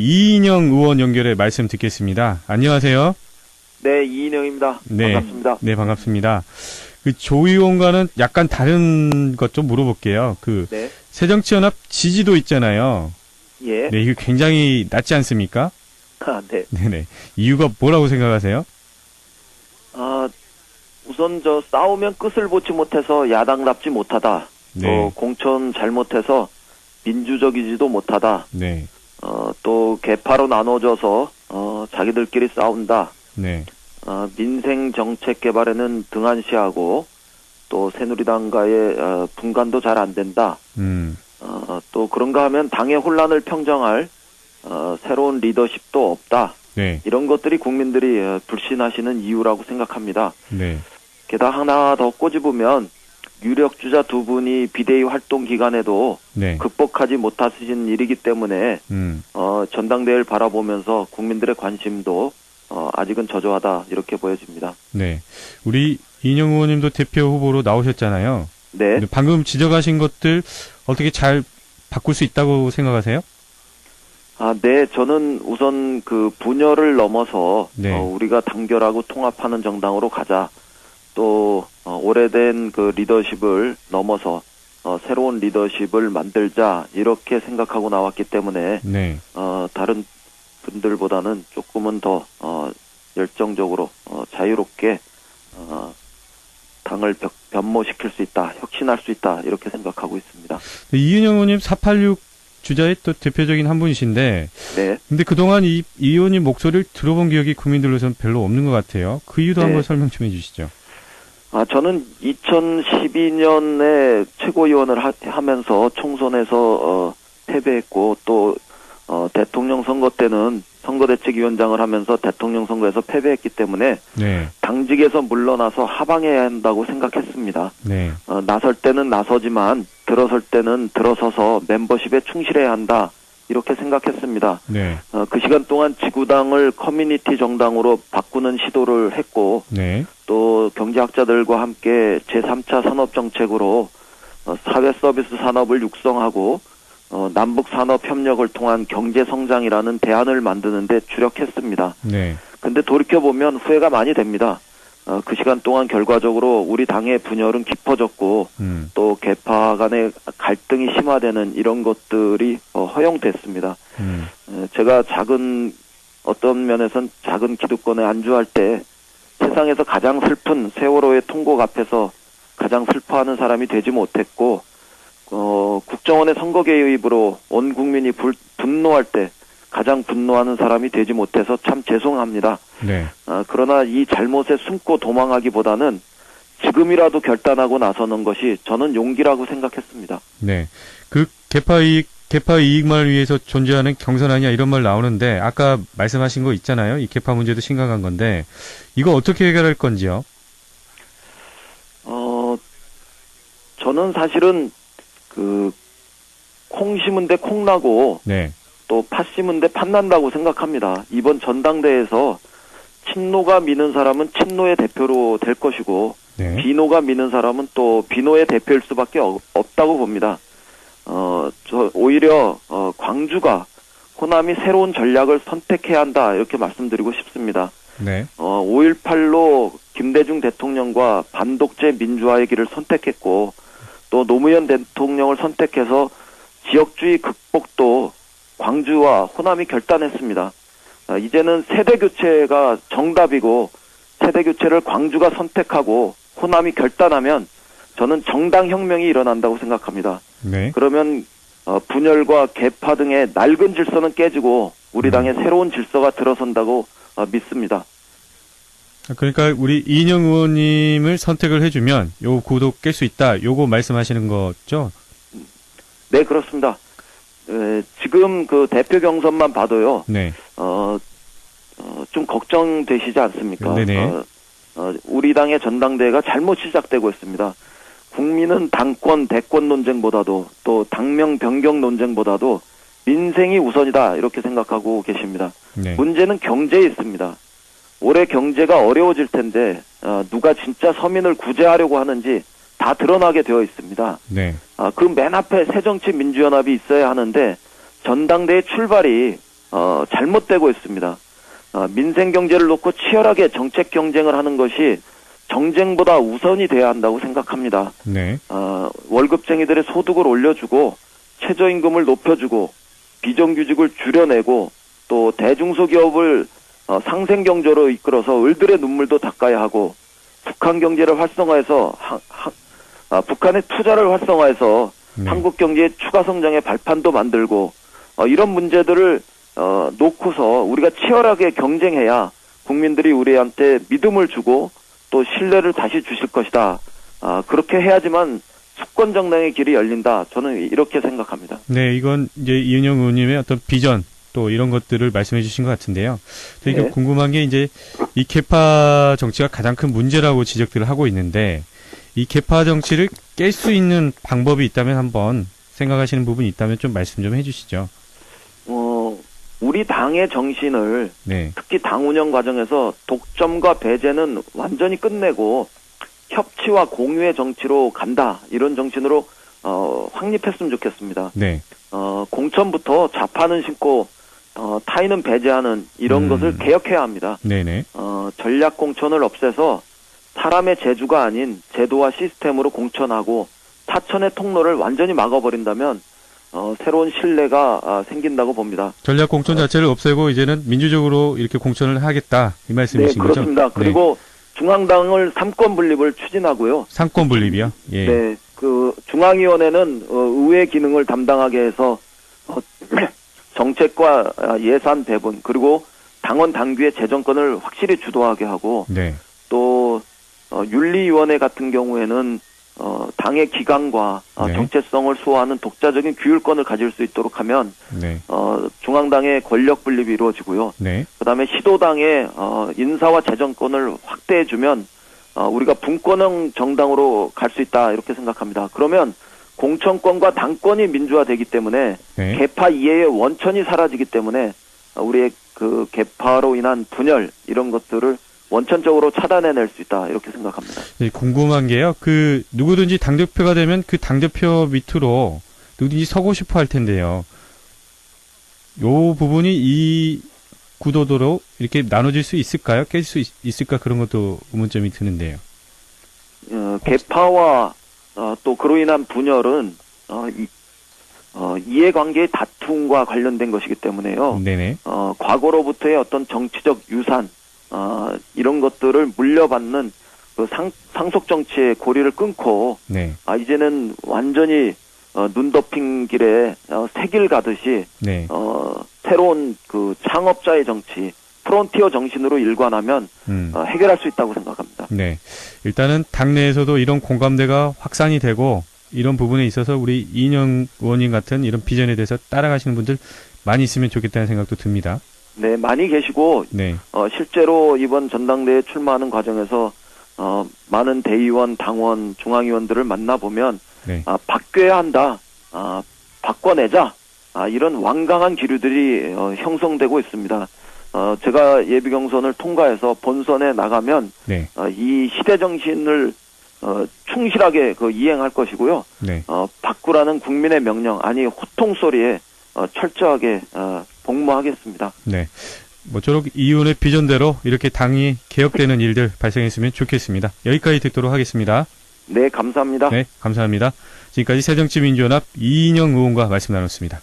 이인영 의원 연결해 말씀 듣겠습니다. 안녕하세요. 네, 이인영입니다. 네. 반갑습니다. 네, 반갑습니다. 그 조 의원과는 약간 다른 것 좀 물어볼게요. 그 네, 새정치연합 지지도 있잖아요. 예. 네, 이거 굉장히 낮지 않습니까? 아, 네. 네네. 이유가 뭐라고 생각하세요? 아, 우선 저 싸우면 끝을 보지 못해서 야당답지 못하다. 네. 또 공천 잘못해서 민주적이지도 못하다. 네. 어, 또 개파로 나눠져서 어, 자기들끼리 싸운다. 네. 어, 민생 정책 개발에는 등한시하고 또 새누리당과의 어, 분간도 잘 안 된다. 음. 어, 또 그런가 하면 당의 혼란을 평정할 어, 새로운 리더십도 없다. 네. 이런 것들이 국민들이 어, 불신하시는 이유라고 생각합니다. 네. 게다가 하나 더 꼬집으면 유력 주자 두 분이 비대위 활동 기간에도 네. 극복하지 못하신 일이기 때문에 음. 어, 전당대회를 바라보면서 국민들의 관심도 어, 아직은 저조하다 이렇게 보여집니다. 네. 우리 이인영 의원님도 대표 후보로 나오셨잖아요. 네, 방금 지적하신 것들 어떻게 잘 바꿀 수 있다고 생각하세요? 아, 네, 저는 우선 그 분열을 넘어서 네. 어, 우리가 단결하고 통합하는 정당으로 가자. 또 어, 오래된 그 리더십을 넘어서 어, 새로운 리더십을 만들자 이렇게 생각하고 나왔기 때문에 네. 어, 다른 분들보다는 조금은 더 어, 열정적으로 어, 자유롭게 어, 당을 벽- 변모시킬 수 있다, 혁신할 수 있다 이렇게 생각하고 있습니다. 이인영 의원님 486 주자의 또 대표적인 한 분이신데, 네. 근데 그동안 이, 이 의원님 목소리를 들어본 기억이 국민들로서는 별로 없는 것 같아요. 그 이유도 네. 한번 설명 좀 해주시죠. 아, 저는 2012년에 최고위원을 하, 하면서 총선에서 어, 패배했고 또 어, 대통령 선거 때는 선거대책위원장을 하면서 대통령 선거에서 패배했기 때문에 네, 당직에서 물러나서 하방해야 한다고 생각했습니다. 네, 어, 나설 때는 나서지만 들어설 때는 들어서서 멤버십에 충실해야 한다. 이렇게 생각했습니다. 네, 어, 그 시간 동안 지구당을 커뮤니티 정당으로 바꾸는 시도를 했고 네, 또 경제학자들과 함께 제3차 산업 정책으로 어, 사회 서비스 산업을 육성하고 어, 남북 산업 협력을 통한 경제 성장이라는 대안을 만드는데 주력했습니다. 네, 근데 돌이켜 보면 후회가 많이 됩니다. 어, 그 시간 동안 결과적으로 우리 당의 분열은 깊어졌고 음, 또 개파 간의 갈등이 심화되는 이런 것들이 어, 허용됐습니다. 음, 에, 제가 작은 어떤 면에선 작은 기득권에 안주할 때 세상에서 가장 슬픈 세월호의 통곡 앞에서 가장 슬퍼하는 사람이 되지 못했고 어, 국정원의 선거 개입으로 온 국민이 불, 분노할 때 가장 분노하는 사람이 되지 못해서 참 죄송합니다. 네, 아, 그러나 이 잘못에 숨고 도망하기보다는 지금이라도 결단하고 나서는 것이 저는 용기라고 생각했습니다. 네. 그 개파 이익, 개파 이익만을 위해서 존재하는 경선 아니야 이런 말 나오는데 아까 말씀하신 거 있잖아요. 이 개파 문제도 심각한 건데 이거 어떻게 해결할 건지요? 어, 저는 사실은 그, 콩 심은 데 콩 나고 네, 또 팥 심은 데 팥 난다고 생각합니다. 이번 전당대회에서 친노가 미는 사람은 친노의 대표로 될 것이고, 네, 비노가 미는 사람은 또 비노의 대표일 수밖에 없- 없다고 봅니다. 어, 저, 오히려, 어, 광주가 호남이 새로운 전략을 선택해야 한다, 이렇게 말씀드리고 싶습니다. 네, 어, 5.18로 김대중 대통령과 반독재 민주화의 길을 선택했고, 또 노무현 대통령을 선택해서 지역주의 극복도 광주와 호남이 결단했습니다. 아, 이제는 세대 교체가 정답이고, 세대 교체를 광주가 선택하고, 호남이 결단하면, 저는 정당 혁명이 일어난다고 생각합니다. 네, 그러면 어, 분열과 개파 등의 낡은 질서는 깨지고 우리 당의 새로운 질서가 들어선다고 어, 믿습니다. 그러니까 우리 이인영 의원님을 선택을 해주면 요 구도 깰 수 있다. 요거 말씀하시는 거죠? 네, 그렇습니다. 에, 지금 그 대표 경선만 봐도요, 네, 어, 어, 좀 걱정되시지 않습니까? 네네. 어, 어, 우리 당의 전당대회가 잘못 시작되고 있습니다. 국민은 당권, 대권 논쟁보다도 또 당명 변경 논쟁보다도 민생이 우선이다 이렇게 생각하고 계십니다. 네, 문제는 경제에 있습니다. 올해 경제가 어려워질 텐데 어, 누가 진짜 서민을 구제하려고 하는지 다 드러나게 되어 있습니다. 네, 아, 그 맨 앞에 새정치민주연합이 있어야 하는데 전당대회 출발이 어, 잘못되고 있습니다. 어, 민생 경제를 놓고 치열하게 정책 경쟁을 하는 것이 정쟁보다 우선이 돼야 한다고 생각합니다. 네. 어, 월급쟁이들의 소득을 올려주고 최저임금을 높여주고 비정규직을 줄여내고 또 대중소기업을 어, 상생 경제로 이끌어서 을들의 눈물도 닦아야 하고 북한 경제를 활성화해서 하- 하- 아, 북한의 투자를 활성화해서 네. 한국 경제의 추가 성장의 발판도 만들고 어, 이런 문제들을 어, 놓고서 우리가 치열하게 경쟁해야 국민들이 우리한테 믿음을 주고 또 신뢰를 다시 주실 것이다. 아, 그렇게 해야지만 수권 정당의 길이 열린다. 저는 이렇게 생각합니다. 네, 이건 이제 이은영 의원님의 어떤 비전 또 이런 것들을 말씀해 주신 것 같은데요. 저희가 네. 궁금한 게 이제 이 개파 정치가 가장 큰 문제라고 지적들을 하고 있는데 이 개파 정치를 깰 수 있는 방법이 있다면 한번 생각하시는 부분이 있다면 좀 말씀 좀 해주시죠. 어, 우리 당의 정신을 네, 특히 당 운영 과정에서 독점과 배제는 완전히 끝내고 협치와 공유의 정치로 간다. 이런 정신으로 어, 확립했으면 좋겠습니다. 네, 어, 공천부터 좌파는 신고 어, 타인은 배제하는 이런 음. 것을 개혁해야 합니다. 네, 네, 어, 전략 공천을 없애서 사람의 재주가 아닌 제도와 시스템으로 공천하고 타천의 통로를 완전히 막아버린다면 어, 새로운 신뢰가 아, 생긴다고 봅니다. 전략 공천 자체를 없애고 이제는 민주적으로 이렇게 공천을 하겠다 이 네, 말씀이신 거죠? 그렇습니다. 그리고 중앙당을 삼권 분립을 추진하고요. 상권 분립이요. 예. 네, 그 중앙위원회는 어, 의회 기능을 담당하게 해서 어, 정책과 아, 예산 배분 그리고 당원 당규의 재정권을 확실히 주도하게 하고 네, 또 어, 윤리위원회 같은 경우에는 어, 당의 기강과 어, 네. 정체성을 수호하는 독자적인 규율권을 가질 수 있도록 하면 네, 어, 중앙당의 권력 분립이 이루어지고요. 네, 그다음에 시도당의 어, 인사와 재정권을 확대해주면 어, 우리가 분권형 정당으로 갈 수 있다 이렇게 생각합니다. 그러면 공천권과 당권이 민주화되기 때문에 네. 개파 이해의 원천이 사라지기 때문에 어, 우리의 그 개파로 인한 분열 이런 것들을 원천적으로 차단해낼 수 있다 이렇게 생각합니다. 네, 궁금한 게요. 그 누구든지 당 대표가 되면 그 당 대표 밑으로 누구든지 서고 싶어 할 텐데요. 요 부분이 이 구도도로 이렇게 나눠질 수 있을까요? 깰 수 있, 을까 그런 것도 의문점이 드는데요. 어, 개파와 어, 또 그로 인한 분열은 어, 이, 어, 이해관계의 다툼과 관련된 것이기 때문에요. 네네. 어, 과거로부터의 어떤 정치적 유산, 어, 이런 것들을 물려받는 그 상, 상속 정치의 고리를 끊고, 네. 아, 이제는 완전히, 어, 눈 덮인 길에, 어, 새길 가듯이, 네. 어, 새로운 그 창업자의 정치, 프론티어 정신으로 일관하면, 음. 어, 해결할 수 있다고 생각합니다. 네. 일단은 당내에서도 이런 공감대가 확산이 되고 이런 부분에 있어서 우리 이인영 의원님 같은 이런 비전에 대해서 따라가시는 분들 많이 있으면 좋겠다는 생각도 듭니다. 네, 많이 계시고, 네. 어, 실제로 이번 전당대회 출마하는 과정에서 어, 많은 대의원, 당원, 중앙위원들을 만나보면 네. 아, 바뀌어야 한다, 아, 바꿔내자, 아, 이런 완강한 기류들이 어, 형성되고 있습니다. 어, 제가 예비 경선을 통과해서 본선에 나가면 네. 어, 이 시대 정신을 어, 충실하게 그 이행할 것이고요. 네. 어, 바꾸라는 국민의 명령 아니 호통 소리에 어, 철저하게 어, 복무하겠습니다. 네. 모쪼록 이윤의 비전대로 이렇게 당이 개혁되는 일들 발생했으면 좋겠습니다. 여기까지 듣도록 하겠습니다. 네, 감사합니다. 네, 감사합니다. 지금까지 새정치민주연합 이인영 의원과 말씀 나눴습니다.